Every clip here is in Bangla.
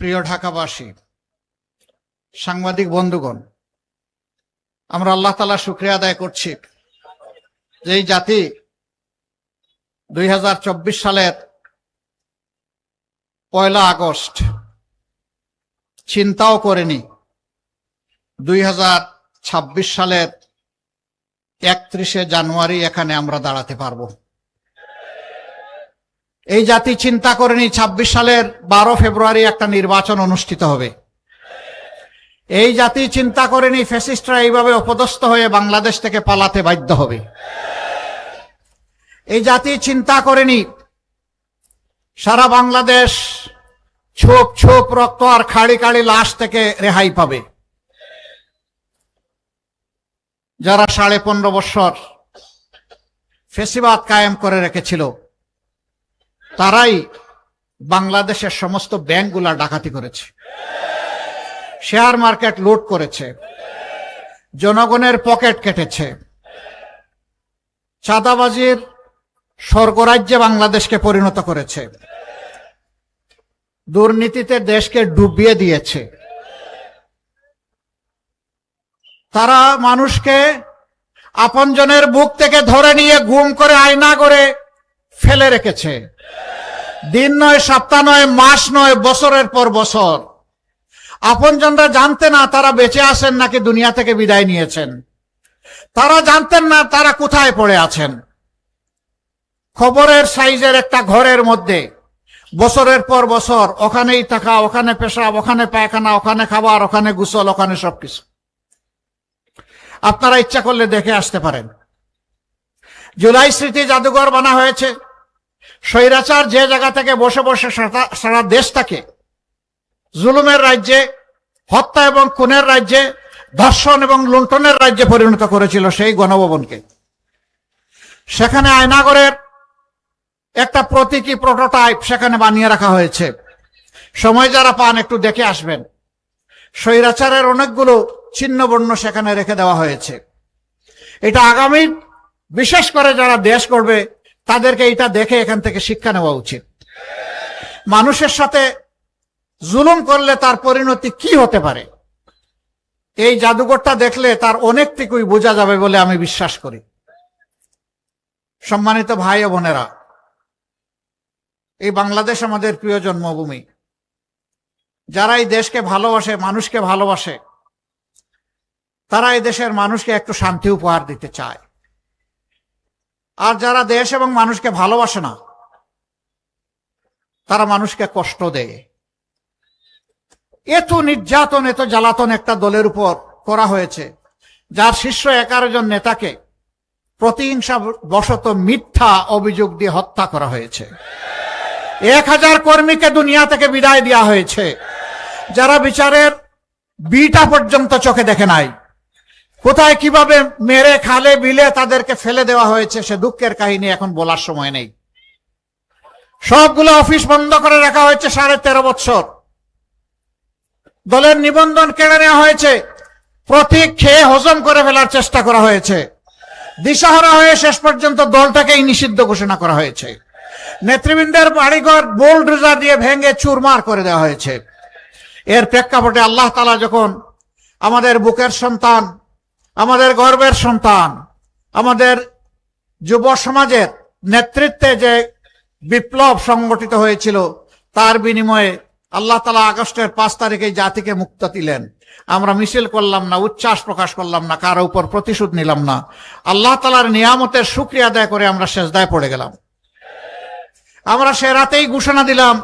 প্রিয় ঢাকাবাসী, সাংবাদিক বন্ধুগণ, আমরা আল্লাহ তালা শুক্রিয়া আদায় করছি যে এই জাতি দুই হাজার চব্বিশ সালের পয়লা আগস্ট চিন্তাও করেনি দুই হাজার ছাব্বিশ সালের একত্রিশে জানুয়ারি এখানে আমরা দাঁড়াতে পারব। এই জাতি চিন্তা করেনি ২৬ সালের বারো ফেব্রুয়ারি একটা নির্বাচন অনুষ্ঠিত হবে। এই জাতি চিন্তা করেনি ফ্যাসিস্টরা এইভাবে অপদস্থ হয়ে বাংলাদেশ থেকে পালাতে বাধ্য হবে। এই জাতি চিন্তা করেনি সারা বাংলাদেশ ছোপ ছোপ রক্ত আর খাড়ি খাড়ি লাশ থেকে রেহাই পাবে। যারা সাড়ে পনেরো বছর ফেসিবাদ কায়েম করে রেখেছিল তারাই বাংলাদেশের সমস্ত ব্যাংকগুলা ডাকাতি করেছে। শেয়ার মার্কেট লুট করেছে। জনগণের পকেট কেটেছে। চাঁদাবাজির স্বর্গরাজ্যে বাংলাদেশকে পরিণত করেছে। দুর্নীতিতে দেশকে ডুবিয়ে দিয়েছে। তারা মানুষকে আপনজনের বুক থেকে ধরে নিয়ে গুম করে আয়না করে ফেলে রেখেছে। দিন নয়, সপ্তাহ নয়, মাস নয়, বছরের পর বছর। আপনজনরা জানতে না, তারা বেঁচে আছেন নাকি দুনিয়া থেকে বিদায় নিয়েছেন? তারা জানতেন না, তারা কোথায় পড়ে আছেন? খবরের সাইজের একটা ঘরের মধ্যে বছরের পর বছর ওখানেই থাকা, ওখানে পেশাব, ওখানে পায়খানা, ওখানে খাবার, ওখানে গুসল, ওখানে সবকিছু। আপনারা ইচ্ছা করলে দেখে আসতে পারেন। জুলাই স্মৃতি জাদুঘর বানা হয়েছে। স্বৈরাচার যে জায়গা থেকে বসে বসে সারা- সারা দেশটাকে জুলুমের রাজ্যে, হত্যা এবং খুনের রাজ্যে, ধর্ষণ এবং লুণ্ঠনের রাজ্যে পরিণত করেছিল সেই গণভবনকে। সেখানে আয়নাগরের একটা প্রতীকী প্রোটোটাইপ সেখানে বানিয়ে রাখা হয়েছে। সময় যারা পান একটু দেখে আসবেন। স্বৈরাচারের অনেকগুলো ছিন্নবর্ণ সেখানে রেখে দেওয়া হয়েছে। এটা আগামী, বিশেষ করে যারা দেশ করবে তাদেরকে এটা দেখে এখান থেকে শিক্ষা নেওয়া উচিত। মানুষের সাথে জুলুম করলে তার পরিণতি কি হতে পারে? এই জাদুঘরটা দেখলে তার অনেকটুকুই বোঝা যাবে বলে আমি বিশ্বাস করি। সম্মানিত ভাই ও বোনেরা, এই বাংলাদেশ আমাদের প্রিয় জন্মভূমি। যারা এই দেশকে ভালোবাসে, মানুষকে ভালোবাসে, তারা এই দেশের মানুষকে একটু শান্তি উপহার দিতে চায়। আর যারা দেশ এবং মানুষকে ভালোবাসে না, তারা মানুষকে কষ্ট দেয়। এত নির্যাতন, এত জ্বালাতন একটা দলের উপর করা হয়েছে, যার শীর্ষ এগারো জন নেতাকে প্রতিহিংসা বশত মিথ্যা অভিযোগ দিয়ে হত্যা করা হয়েছে। এক হাজার কর্মীকে দুনিয়া থেকে বিদায় দেওয়া হয়েছে, যারা বিচারের বিটা পর্যন্ত চোখে দেখে নাই। কোথায় কীভাবে মেরে, খালে, বিলে তাদেরকে ফেলে দেওয়া হয়েছে, সে দুঃখের কাহিনী এখন বলার সময় নেই। সবগুলো অফিস বন্ধ করে রাখা হয়েছে সাড়ে তেরো বছর। দলের নিবন্ধন কেড়ে নেওয়া হয়েছে। প্রতীক খেয়ে হজম করে ফেলার চেষ্টা করা হয়েছে। দিশাহারা হয়ে শেষ পর্যন্ত দলটাকেই নিষিদ্ধ ঘোষণা করা হয়েছে। নেতৃবৃন্দের বাড়িঘর বোল্ড রেজা দিয়ে ভেঙে চুরমার করে দেওয়া হয়েছে। এর প্রেক্ষাপটে আল্লাহ তালা যখন আমাদের বুকের সন্তান আমাদের গর্বের সন্তান, আমাদের যুব সমাজের নেতৃত্বে যে বিপ্লব সংগঠিত হয়েছিল, তার বিনিময়ে আল্লাহ তালা আগস্টের পাঁচ তারিখে জাতিকে মুক্ত দিলেন। আমরা মিছিল করলাম না, উচ্ছ্বাস প্রকাশ করলাম না, কারও উপর প্রতিশোধ নিলাম না। আল্লাহ তালার নিয়ামতের সুক্রিয়া আদায় করে আমরা শেষদায় পড়ে গেলাম। আমরা সে রাতেই ঘোষণা দিলাম,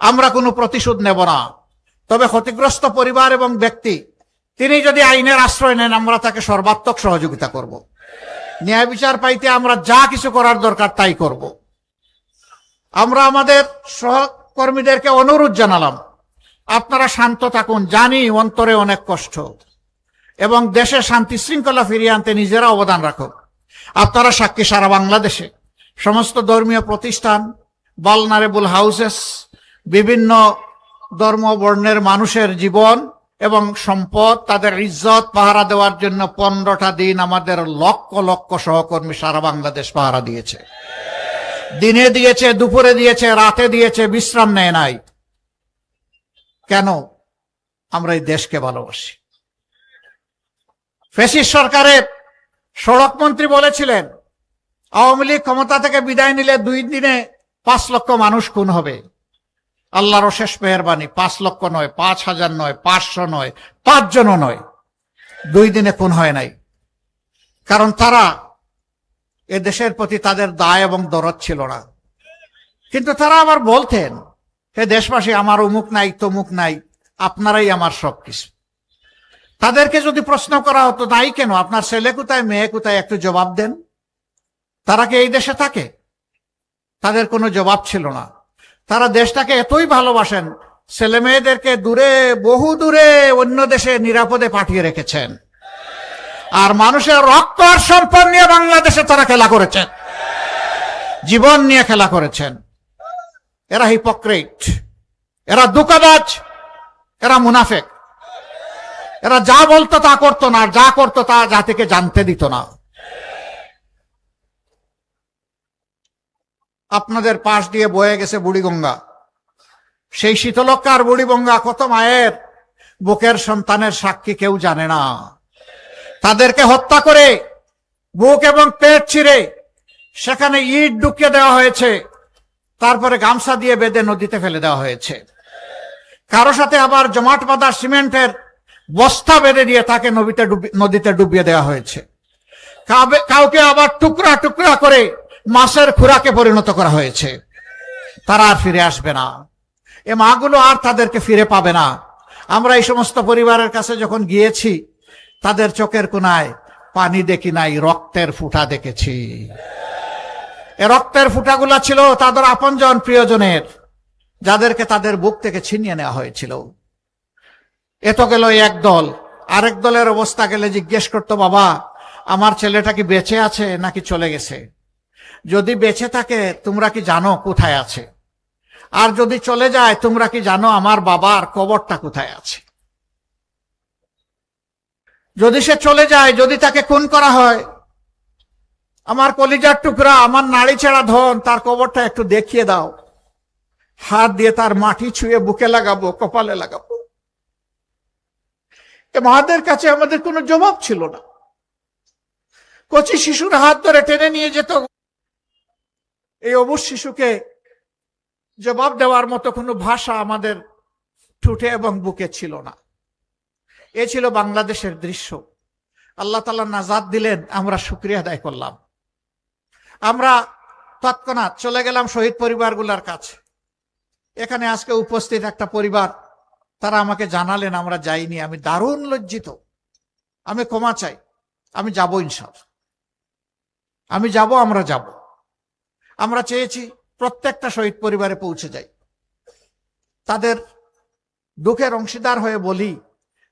আমরা কোনো প্রতিশোধ নেব না। তবে ক্ষতিগ্রস্ত পরিবার এবং ব্যক্তি তিনি যদি আইনের আশ্রয় নেন, আমরা তাকে সর্বাত্মক সহযোগিতা করব। ন্যায় বিচার পাইতে আমরা যা কিছু করার দরকার তাই করব। আমরা আমাদের সহকর্মীদেরকে অনুরোধ জানালাম, আপনারা শান্ত থাকুন, জানি অন্তরে অনেক কষ্ট, এবং দেশে শান্তি শৃঙ্খলা ফিরিয়ে আনতে নিজেরা অবদান রাখুন। আপনারা সাক্ষী সারা বাংলাদেশে। সমস্ত ধর্মীয় প্রতিষ্ঠান বালনারেবল হাউসেস, বিভিন্ন ধর্ম বর্ণের মানুষের জীবন এবং সম্পদ তাদের ইজ্জত পাহারা দেওয়ার জন্য পনেরোটা দিন আমাদের লক্ষ লক্ষ সহকর্মী সারা বাংলাদেশ পাহারা দিয়েছে। দিনে দিয়েছে, দুপুরে দিয়েছে, রাতে দিয়েছে, বিশ্রাম নেয় নাই। কেন? আমরা এই দেশকে ভালোবাসি। ফেসিস সরকারের সড়ক মন্ত্রী বলেছিলেন, আওয়ামী লীগ ক্ষমতা থেকে বিদায় নিলে দুই দিনে পাঁচ লক্ষ মানুষ খুন হবে। আল্লাহর অশেষ মেহরবানি, পাঁচ লক্ষ নয়, পাঁচ হাজার নয়, পাঁচশো নয় পাঁচজনও নয়। দুই দিনে খুন হয় নাই। কারণ তারা এ দেশের প্রতি তাদের দায় এবং দরদ ছিল না। কিন্তু তারা আবার বলতেন, হে দেশবাসী, আমার অমুক নাই, তমুক নাই, আপনারাই আমার সব কিছু। তাদেরকে যদি প্রশ্ন করা হতো, তাই কেন? আপনার ছেলে কোথায়, মেয়ে কোথায়? একটু জবাব দেন। তারা কি এই দেশে থাকে? তাদের কোনো জবাব ছিল না। তারা দেশটাকে এতই ভালোবাসেন, ছেলে মেয়েদেরকে দূরে, বহু দূরে অন্য দেশে নিরাপদে পাঠিয়ে রেখেছেন। আর মানুষের রক্ত আর সম্পদ নিয়ে বাংলাদেশে তারা খেলা করেছেন। জীবন নিয়ে খেলা করেছেন। এরা হিপোক্রেট এরা দুকাবাজ, এরা মুনাফেক। এরা যা বলতো তা করতো না যা করতো তা যা থেকে জানতে দিত না। আপনাদের পাশ দিয়ে বয়ে গেছে বুড়িগঙ্গা সেই শীতলক্ষার বুড়িগঙ্গা কত মায়ের? বুকের সন্তানের সাক্ষী কেউ জানে না। তাদেরকে হত্যা করে বুক এবং পেট ছিঁড়ে সেখানে ইট ঢুকিয়ে দেওয়া হয়েছে। তারপরে গামছা দিয়ে বেঁধে নদীতে ফেলে দেওয়া হয়েছে। কারও সাথে আবার জমাট বাঁধা সিমেন্টের বস্তা বেঁধে দিয়ে তাকে নদীতে নদীতে ডুবিয়ে দেওয়া হয়েছে। কাউকে আবার টুকরা টুকরা করে মাছের খুরাকে পরিণত করা হয়েছে। তারা আর ফিরে আসবে না। এ মাগুলো আর তাদেরকে ফিরে পাবে না। আমরা এই সমস্ত পরিবারের কাছে যখন গিয়েছি, তাদের চোখের কোনায় পানি দেখি নাই, রক্তের ফুটা দেখেছি। এ রক্তের ফুটাগুলা ছিল তাদের আপনজন প্রিয়জনের, যাদেরকে তাদের বুক থেকে ছিনিয়ে নেওয়া হয়েছিল। এত গেল এক দল। আরেক দলের অবস্থা গেলে জিজ্ঞেস করতো, বাবা, আমার ছেলেটা কি বেঁচে আছে নাকি চলে গেছে? যদি বেঁচে থাকে, তোমরা কি জানো কোথায় আছে? আর যদি চলে যায়, তোমরা কি জানো আমার বাবার কবরটা কোথায় আছে? যদি সে চলে যায়, যদি তাকে খুন করা হয়, আমার কলিজার টুকরা, আমার নাড়ি ছেঁড়া ধন, তার কবরটা একটু দেখিয়ে দাও। হাত দিয়ে তার মাটি ছুঁয়ে বুকে লাগাবো, কপালে লাগাবো। মাদের কাছে আমাদের কোনো জবাব ছিল না। কচি শিশুর হাত ধরে টেনে নিয়ে যেত এই অবুজ শিশুকে জবাব দেওয়ার মতো কোনো ভাষা আমাদের ঠুটে এবং বুকে ছিল না। এ ছিল বাংলাদেশের দৃশ্য। আল্লাহ তালা নাজাদ দিলেন, আমরা শুক্রিয়া আদায় করলাম। আমরা তৎক্ষণাৎ চলে গেলাম শহীদ পরিবারগুলোর কাছে। এখানে আজকে উপস্থিত একটা পরিবার, তারা আমাকে জানালেন, আমরা যাইনি, আমি দারুণ লজ্জিত। আমি ক্ষমা চাই, আমি যাব ইনশাল আমি যাব, আমরা যাব। আমরা চেয়েছি প্রত্যেকটা শহীদ পরিবারে পৌঁছে যাই। তাদের দুঃখের অংশীদার হয়ে বলি,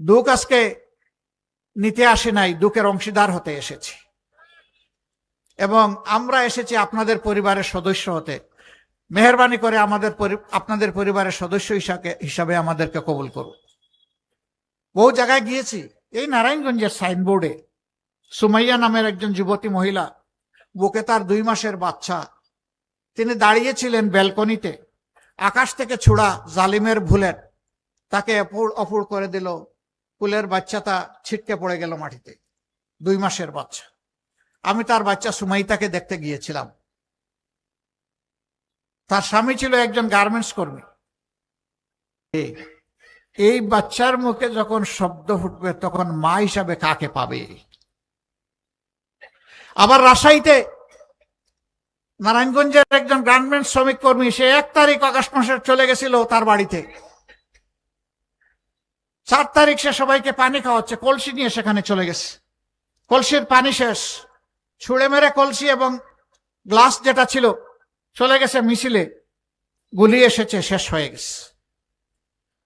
দুঃখ আজকে নিতে আসে নাই, দুঃখের অংশীদার হতে এসেছি। এবং আমরা এসেছি আপনাদের পরিবারের সদস্য হতে। মেহরবানি করে আমাদের আপনাদের পরিবারের সদস্য হিসাবে হিসাবে আমাদেরকে কবুল করুন। বহু জায়গায় গিয়েছি, এই নারায়ণগঞ্জের সাইনবোর্ডে। সুমাইয়া নামের একজন যুবতী মহিলা, বুকে তার দুই মাসের বাচ্চা তিনি দাঁড়িয়েছিলেন ব্যালকনিতে। আকাশ থেকে ছুড়া জালিমের ভুলের তাকে অপুর অপুর করে দিল। কুলের বাচ্চাটা ছিটকে পড়ে গেল মাটিতে। দুই মাসের বাচ্চা। আমি তার বাচ্চা সুমাইতাকে দেখতে গিয়েছিলাম। তার স্বামী ছিল একজন গার্মেন্টস কর্মী। এই বাচ্চার মুখে যখন শব্দ ফুটবে তখন মা হিসাবে কাকে পাবে? আবার রাজশাহীতে নারায়ণগঞ্জের একজন গার্মেন্টস শ্রমিক কর্মী, সে এক তারিখ আগস্ট মাসে চলে গেছিল তার বাড়িতে। চার তারিখ সে সবাইকে পানি খাওয়াচ্ছে, কলসি নিয়ে সেখানে চলে গেছে। কলসির পানি শেষ। ছুঁড়ে মেরে কলসি এবং গ্লাস যেটা ছিল, চলে গেছে মিছিলে। গুলি এসেছে, শেষ হয়ে গেছে।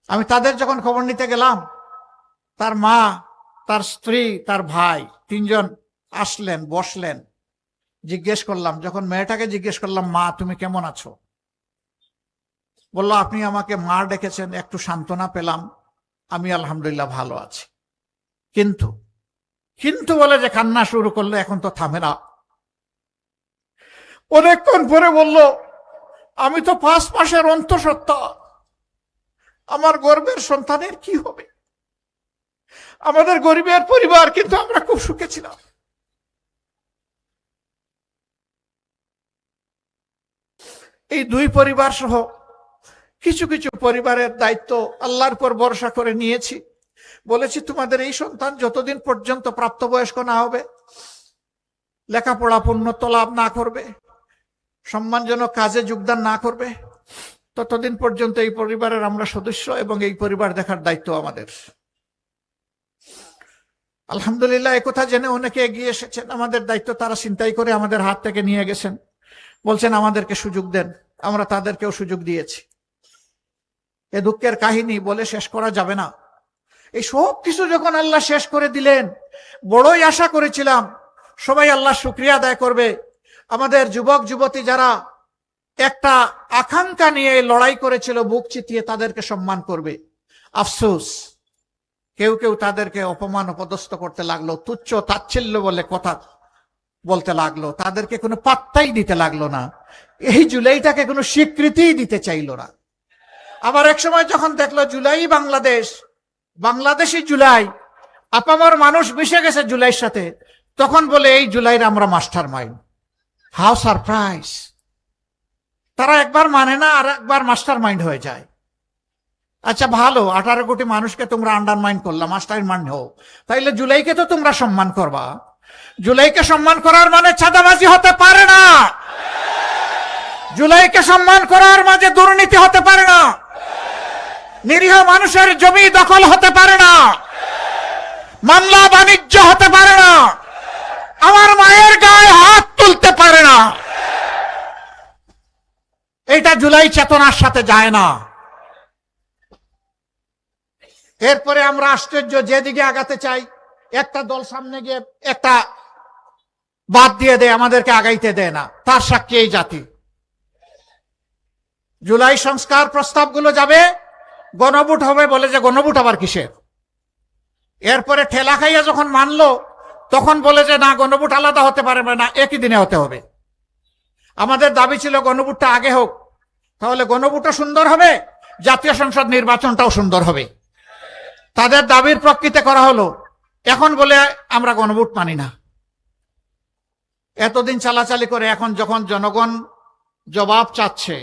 আমি তাদের যখন খবর নিতে গেলাম, তার মা, তার স্ত্রী, তার ভাই তিনজন আসলেন, বসলেন। জিজ্ঞেস করলাম, যখন মেয়েটাকে জিজ্ঞেস করলাম, মা, তুমি কেমন আছো? বলল, আপনি আমাকে মা ডেকেছেন, একটু সান্ত্বনা পেলাম, আমি আলহামদুলিল্লাহ ভালো আছি। কিন্তু কিন্তু বলে যে কান্না শুরু করল, এখন তো থামে না। অনেকক্ষণ পরে বলল, আমি তো পাঁচ মাসের অন্তঃসত্ত্বা, আমার গর্বের সন্তানের কি হবে? আমাদের গরিবের পরিবার কিন্তু আমরা খুব সুখে ছিলাম। এই দুই পরিবার সহ কিছু কিছু পরিবারের দায়িত্ব আল্লাহর পর ভরসা করে নিয়েছি। বলেছি, তোমাদের এই সন্তান যতদিন পর্যন্ত প্রাপ্তবয়স্ক না হবে, লেখাপড়া পূর্ণত্ব লাভ না করবে, সম্মানজনক কাজে যোগদান না করবে, ততদিন পর্যন্ত এই পরিবারের আমরা সদস্য এবং এই পরিবার দেখার দায়িত্ব আমাদের। আলহামদুলিল্লাহ, একথা জেনে অনেকে এগিয়ে এসেছেন। আমাদের দায়িত্ব তারা চিন্তাই করে আমাদের হাত থেকে নিয়ে গেছেন। বলছেন, আমাদেরকে সুযোগ দেন। আমরা তাদেরকেও সুযোগ দিয়েছি। এ দুঃখের কাহিনী বলে শেষ করা যাবে না। এই সব কিছু যখন আল্লাহ শেষ করে দিলেন, বড়ই আশা করেছিলাম সবাই আল্লাহ শুক্রিয়া আদায় করবে। আমাদের যুবক, যুবতী যারা একটা আকাঙ্ক্ষা নিয়ে লড়াই করেছিল, বুক চিতিয়ে তাদেরকে সম্মান করবে। আফসোস, কেউ কেউ তাদেরকে অপমান, অপদস্থ করতে লাগল, তুচ্ছ, তাচ্ছিল্য বলে কথা বলতে লাগল। তাদেরকে কোনো পাত্তাই দিতে লাগল না। এই জুলাইটাকে কোনো স্বীকৃতিই দিতে চাইলো না। আবার এক সময় যখন দেখল জুলাই বাংলাদেশ বাংলাদেশি জুলাই, আপামর মানুষ মিশে গেছে জুলাইয়ের সাথে, তখন বলে, এই জুলাইয়ের আমরা মাস্টার মাইন্ড। How surprise. তারা একবার মানে না, আর একবার মাস্টার মাইন্ড হয়ে যায়। আচ্ছা ভালো, আঠারো কোটি মানুষকে তোমরা আন্ডারমাইন্ড করলাম মাস্টার মাইন্ড হও। তাইলে জুলাইকে তো তোমরা সম্মান করবা। জুলাইকে সম্মান করার মানে চাঁদাবাজি হতে পারে না। জুলাইকে সম্মান করার মাঝে দুর্নীতি হতে পারে না। নিরীহ মানুষের জমি দখল হতে পারে না। মামলা বাণিজ্য হতে পারে না। আমার মায়ের গায়ে হাত তুলতে পারে না। এটা জুলাই চেতনার সাথে যায় না। এরপরে আমরা আশ্চর্য, যেদিকে আগাতে চাই, একটা দল সামনে গিয়ে একটা বাদ দিয়ে দেয়, আমাদেরকে আগাইতে দেয় না। তার সাক্ষী এই জাতি। জুলাই সংস্কার প্রস্তাবগুলো যাবে, গণভোট হবে বলে যে গণভোট আবার কিসের? এরপরে ঠেলা খাইয়া যখন মানলো, তখন বলে যে না, গণভোট আলাদা হতে পারে না, একই দিনে হতে হবে। আমাদের দাবি ছিল গণভোটটা আগে হোক, তাহলে গণভোটও সুন্দর হবে, জাতীয় সংসদ নির্বাচনটাও সুন্দর হবে। তাদের দাবির প্রকৃতি করা হলো, এখন বলে আমরা গণভোট মানি না। এতদিন চালাচালি করে এখন যখন জনগণ জবাব চাচ্ছে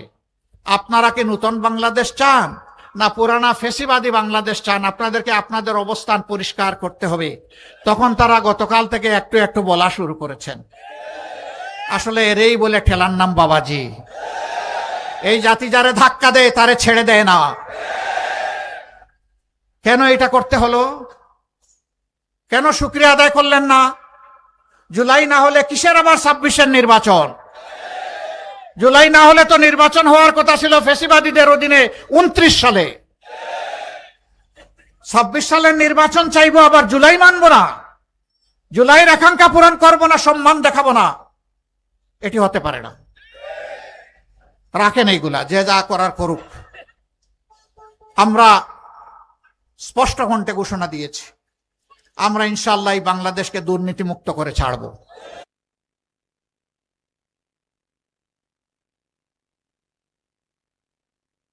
আপনারা কি নূতন বাংলাদেশ চান? না পুরানা ফেসিবাদী বাংলাদেশ চান? আপনাদেরকে আপনাদের অবস্থান পরিষ্কার করতে হবে। তখন তারা গতকাল থেকে একটু একটু বলা শুরু করেছেন। আসলে এরেই বলে ঠেলার নাম বাবাজি। এই জাতি যারে ধাক্কা দেয়, তারে ছেড়ে দেয় না। কেন এটা করতে হলো? কেন শুক্রিয়া আদায় করলেন না? জুলাই না হলে কিসের আবার ছাব্বিশের নির্বাচন? জুলাই না হলে তো নির্বাচন হওয়ার কথা ছিল ফেসিবাদীদের অধীনে উনত্রিশ সালে। ছাব্বিশ সালের নির্বাচন চাইব, আবার জুলাই মানবো না। জুলাইয়ের আকাঙ্ক্ষা পূরণ করব না, সম্মান দেখাবো না। এটি হতে পারে না। রাখেন এইগুলা, যে যা করার করুক। আমরা স্পষ্ট কণ্ঠে ঘোষণা দিয়েছি। আমরা ইনশাল্লাহ বাংলাদেশকে দুর্নীতি মুক্ত করে ছাড়বো।